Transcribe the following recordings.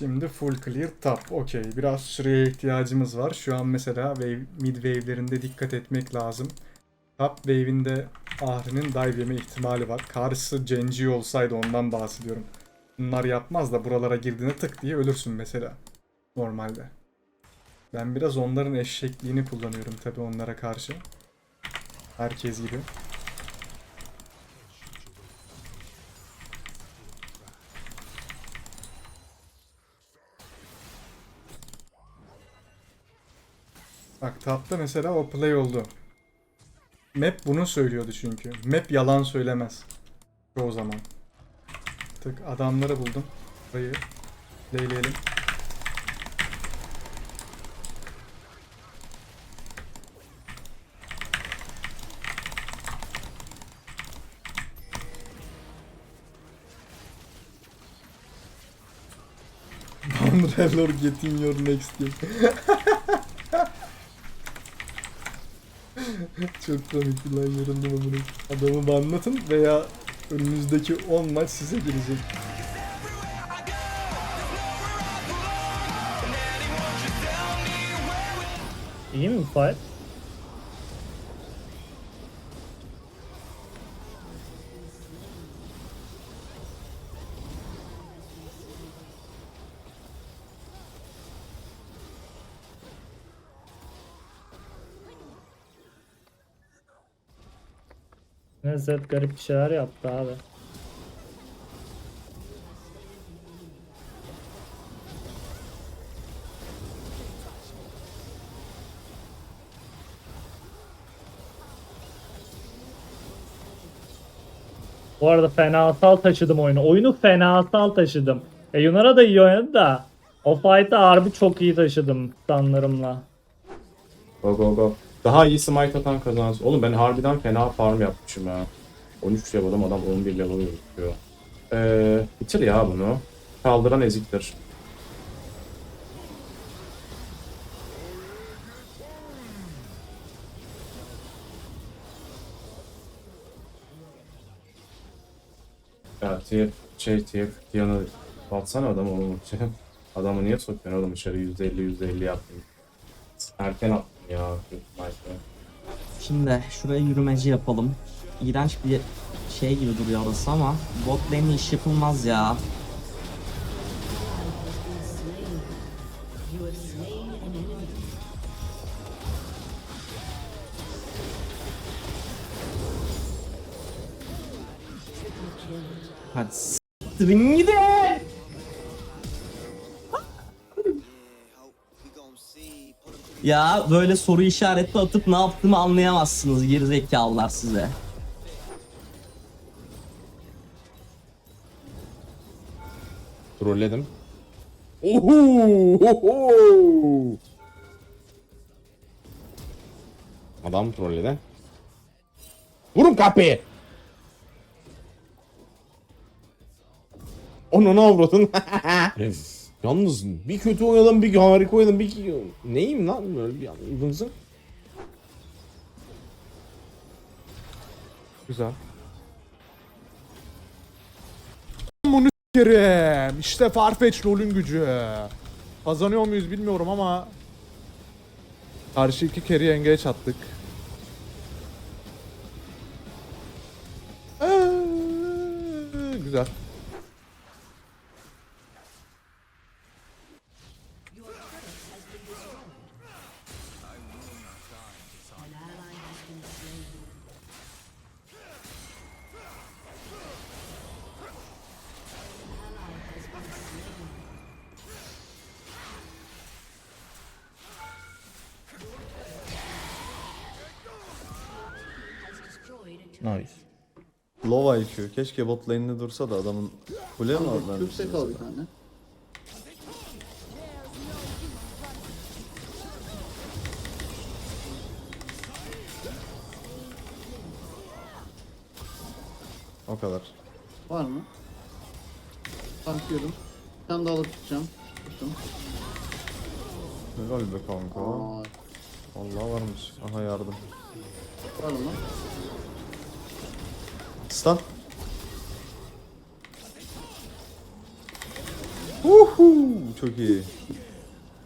Şimdi full clear top. Okey. Biraz süreye ihtiyacımız var. Şu an mesela wave, mid wave'lerinde dikkat etmek lazım. Top wave'inde Ahri'nin dive yeme ihtimali var. Karşısı Genji olsaydı ondan bahsediyorum. Bunlar yapmaz da buralara girdiğinde tık diye ölürsün mesela. Normalde. Ben biraz onların eşekliğini kullanıyorum tabi onlara karşı. Herkes gibi. Bak tapta mesela o play oldu. Map bunu söylüyordu çünkü. Map yalan söylemez. Çoğu zaman. Tık adamları buldum. Burayı leyleyelim. Umbrella or getting your next game. Çok komik lan yorumladım bunu. Adamı banlatın veya önümüzdeki 10 maç size gelecek. İyi mi fight? Ne Zed garip bir şeyler yaptı abi. Bu arada fenasal taşıdım oyunu. Oyunu fenasal taşıdım. E Yunara da iyi oynadı da. O fight'ı harbi çok iyi taşıdım sanlarımla. Go go go. Daha iyi smite atan kazansın. Oğlum ben harbiden fena farm yapmışım ya. 13 level'ım adam 11 level gözüküyor. Ee, bitir ya bunu. Kaldıran eziktir. Ya TF, şey TF yanı batsana adamı oğlum. Adamı niye sokuyorsun oğlum içeri %50 %50 yaptım. Erken attım Şimdi şuraya yürümeci yapalım. İğrenç bir şey gibi duruyor orası ama bot lane'le iş yapılmaz ya. Hadi s**tirin gidin! Ya böyle soru işareti atıp ne yaptığımı anlayamazsınız gerizekalılar size. Trolledim. Oho! Oho! Adam trolledi. Vurun kapıyı! Onu ne avradın? Yalnız bir kötü oynadım, bir harika oynadım, bir neyim lan böyle bir yalnızım. Güzel. Kerim. İşte Farfetch LoL'ün gücü. Kazanıyor muyuz bilmiyorum ama karşı iki kere engage attık. Ee, güzel. IQ. Keşke bot lane'de dursa da adamın kule mi var? Yüksek al bir tane. O kadar. Var mı? Bir tane daha alıp tutacağım. Tuttum. Helal be kanka. Aa, Allah varmış. Aha yardım. var mı? Stun. Uhu, çok iyi.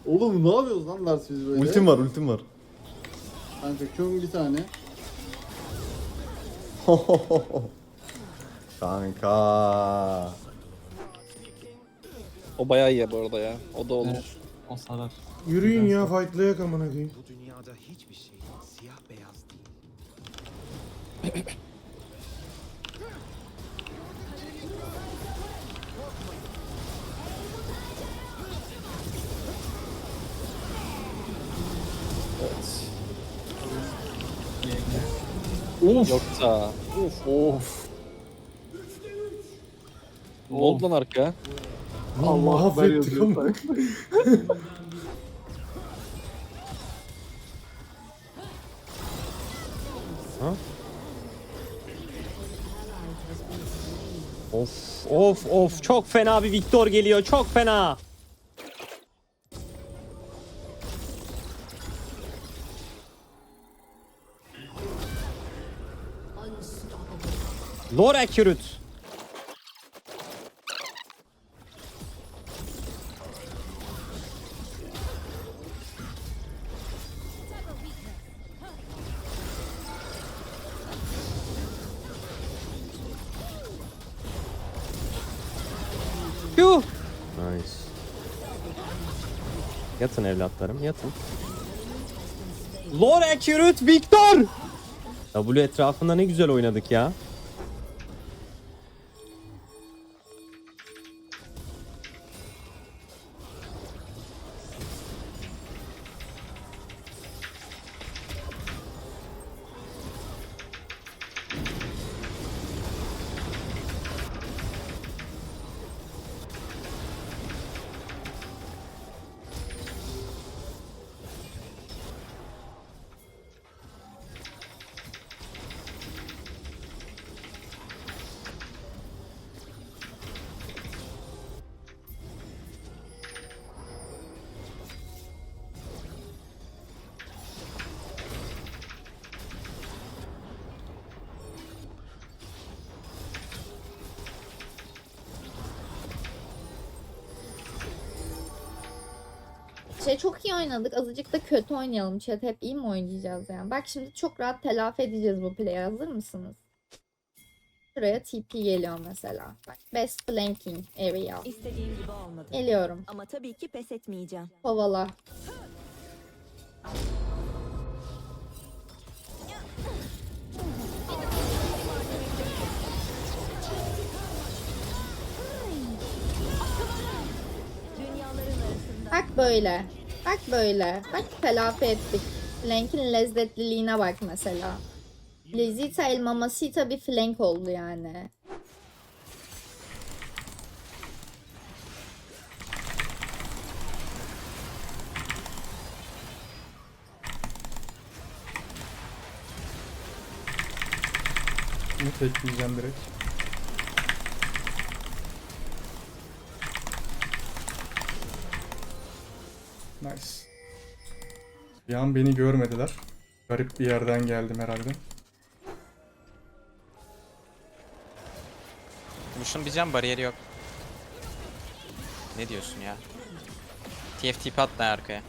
Oğlum ne yapıyoruz lan Lars biz böyle? Ultim var ultim var. Kanka Q'm bir tane. Kanka. O bayağı iyi bu arada ya. O da olur. Evet. O sarar. Yürüyün ya fightlayak amına koyayım. Yoksa. Of of. Ne oldu lan arka? Allah affettik ama. Of of of çok fena bir Victor geliyor çok fena. Lord Accurate. Yuh. Nice. Yatın evlatlarım yatın. Lord Accurate Victor. W etrafında ne güzel oynadık ya. Şey çok iyi oynadık. Azıcık da kötü oynayalım. Chat hep iyi mi oynayacağız yani? Bak şimdi çok rahat telafi edeceğiz bu play'i. Hazır mısınız? Şuraya TP geliyor mesela. Bak best flanking area. İstediğim gibi olmadı. Geliyorum. Ama tabii ki pes etmeyeceğim. Kovala. Böyle. Bak böyle. Bak telafi ettik. Flank'in lezzetliliğine bak mesela. Lezita el mamasita bir flank oldu yani. Bunu tekleyeceğim direkt. Nice. Bir an beni görmediler. Garip bir yerden geldim herhalde. Lucian bir can bariyeri yok. Ne diyorsun ya? TFT pat da arkaya.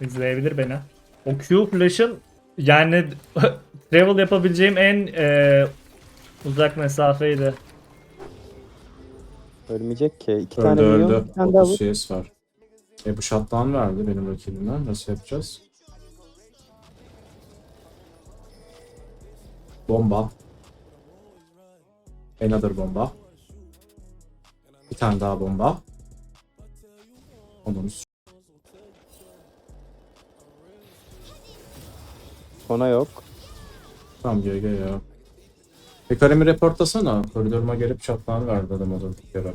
İzleyebilir beni. O Q flash'ın yani travel yapabileceğim en e, uzak mesafeydi. Ölmeyecek ki. İki Öldü öldü. 30 CS var. E bu shutdown verdi benim rakibime. Nasıl yapacağız? Bomba. Another bomba. Bir tane daha bomba. Onun Ona yok. Tamam GG ya. Hekarimi reportlasana. Koridoruma gelip shutdown verdi adam o da bir kere.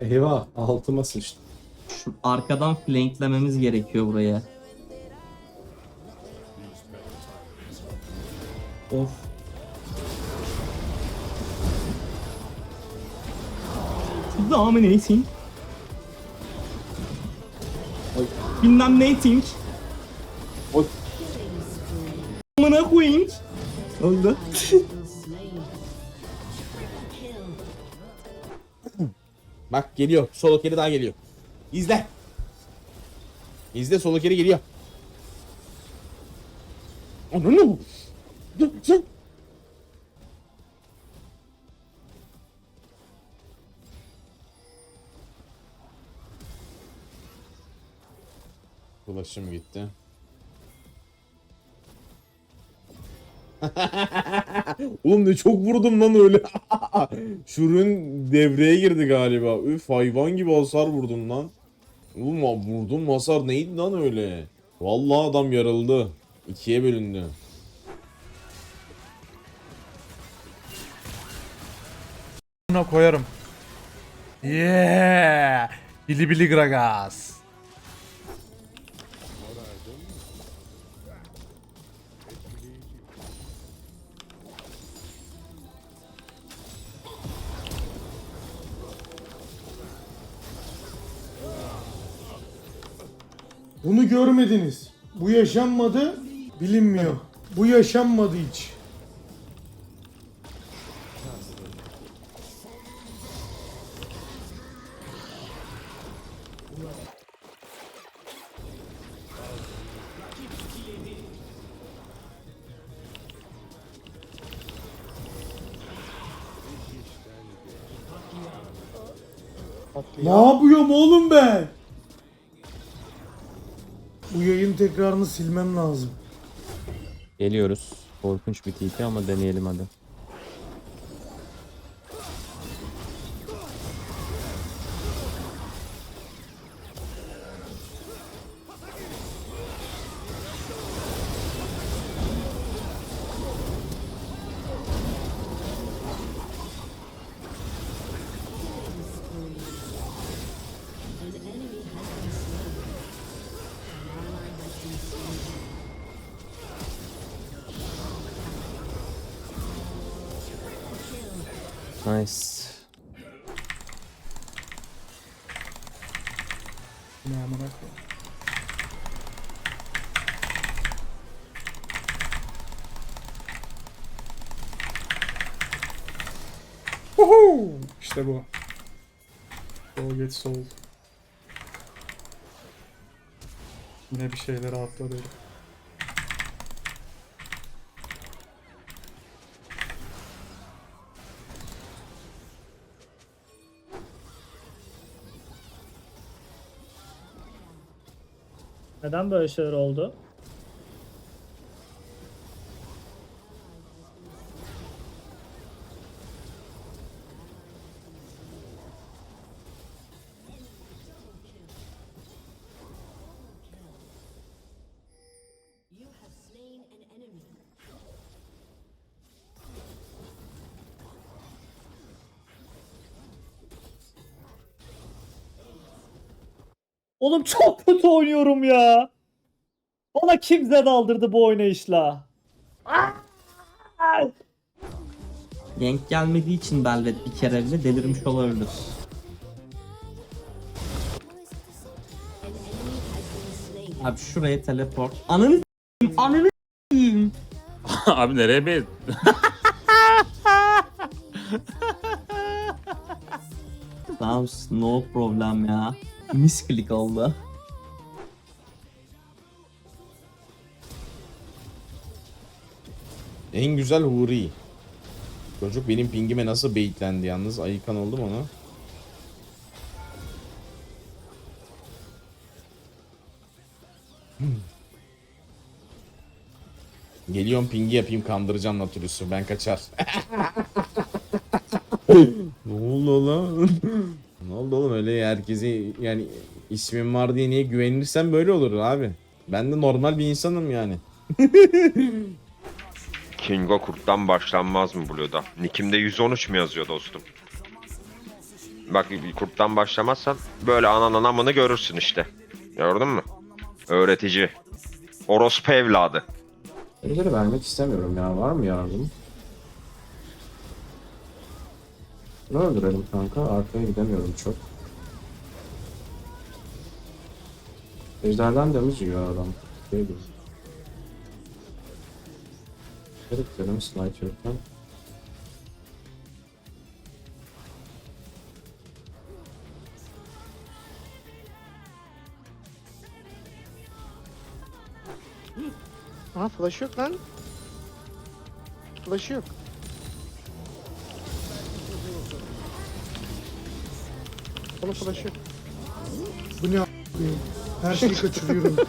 Eyvah altıma sıçtı. Şu arkadan flanklememiz gerekiyor buraya. Of. Dominating. Bilmem ne think. Oy. Amına koyayım. Öldü. Bak geliyor. Solo carry daha geliyor. İzle. İzle solo carry geliyor. Ananı. Ulaşım gitti. Oğlum ne çok vurdum lan öyle. Şurun devreye girdi galiba. Üf hayvan gibi hasar vurdum lan. Oğlum vurdum hasar neydi lan öyle? Vallahi adam yarıldı. İkiye bölündü. Koyarım. Yeah! Bili bili gragas. Bunu görmediniz. Bu yaşanmadı, bilinmiyor. Bu yaşanmadı hiç. Ne yapıyorum oğlum ben? Bu yayın tekrarını silmem lazım. Geliyoruz. Korkunç bir TP ama deneyelim hadi. Nice. Ne amına! İşte bu. Go get soul. Yine bir şeyleri atladı. Neden böyle şeyler oldu? Oğlum çok kötü oynuyorum ya. Bana kim zed aldırdı bu oynayışla? Gank gelmediği için Belvet bir kere bile delirmiş olabilir. Abi şuraya teleport. Ananı s**eyim, Ananı s**eyim. Abi nereye be? Tamam no problem ya. Misklik oldu. En güzel Huri. Çocuk benim pingime nasıl baitlendi yalnız. Ayıkan oldum ona. Hmm. Geliyorum pingi yapayım kandıracağım Natürüs'ü. Ben kaçar. ne oldu lan? Herkesi yani ismim var diye niye güvenirsen böyle olur abi. Ben de normal bir insanım yani. Kingo kurttan başlanmaz mı Blue'da? Nick'imde 113 mi yazıyor dostum? Bak kurttan başlamazsan böyle ananın amını görürsün işte. Gördün mü? Öğretici. Orospu evladı. Birileri vermek istemiyorum ya. Var mı yardım? Şunu öldürelim kanka. Arkaya gidemiyorum çok. Ejderden damage yiyor adam. Gibi. Herif dedim smite yokken. Ha flash yok lan. Flash yok. Onun flash yok. Bu ne a**ayım? Her şeyi kaçırıyorum.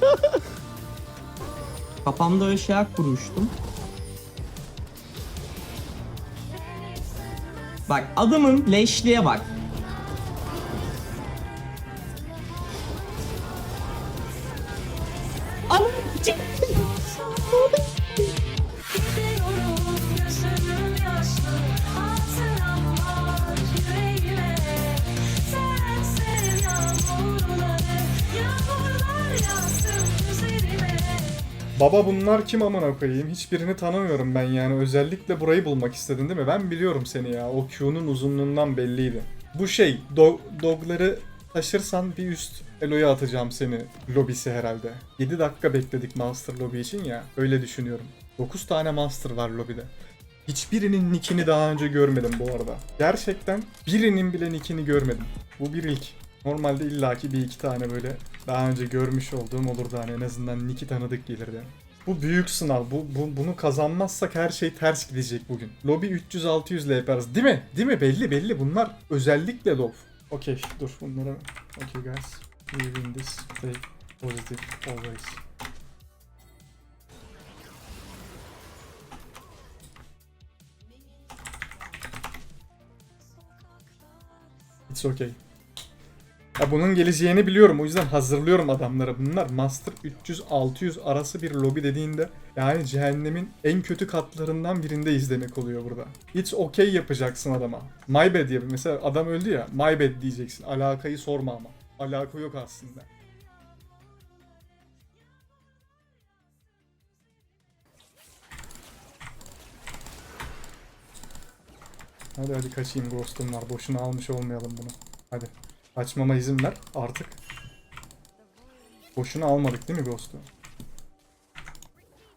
Kafamda öyle şeyler kurmuştum. Bak adamın leşliğe bak. Baba bunlar kim amına koyayım? Hiçbirini tanımıyorum ben yani. Özellikle burayı bulmak istedin değil mi? Ben biliyorum seni ya. O Q'nun uzunluğundan belliydi. Bu şey, do- dogları taşırsan bir üst Elo'ya atacağım seni lobisi herhalde. 7 dakika bekledik Master Lobby için ya. Öyle düşünüyorum. 9 tane Master var lobide. Hiçbirinin nickini daha önce görmedim bu arada. Gerçekten birinin bile nickini görmedim. Bu bir ilk. Normalde illaki bir iki tane böyle daha önce görmüş olduğum olurdu hani en azından nick'i tanıdık gelirdi. Bu büyük sınav. Bu, bu bunu kazanmazsak her şey ters gidecek bugün. Lobby 300-600 ile yaparız. Değil mi? Değil mi? Belli belli. Bunlar özellikle low. Okey dur bunlara. Okay guys. We win this. Stay positive always. It's okay. Ya bunun geleceğini biliyorum. O yüzden hazırlıyorum adamları. Bunlar Master 300-600 arası bir lobi dediğinde yani cehennemin en kötü katlarından birinde izlemek oluyor burada. It's okay yapacaksın adama. My bad diye mesela adam öldü ya. My bad diyeceksin. Alakayı sorma ama. Alaka yok aslında. Hadi hadi kaçayım ghost'um var. Boşuna almış olmayalım bunu. Hadi. Açmama izin ver artık. Boşuna almadık değil mi Ghost'u?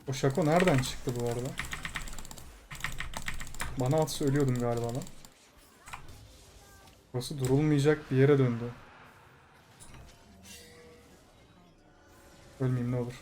O Şako nereden çıktı bu arada? Bana atsa ölüyordum galiba lan. Burası durulmayacak bir yere döndü. Ölmeyeyim ne olur.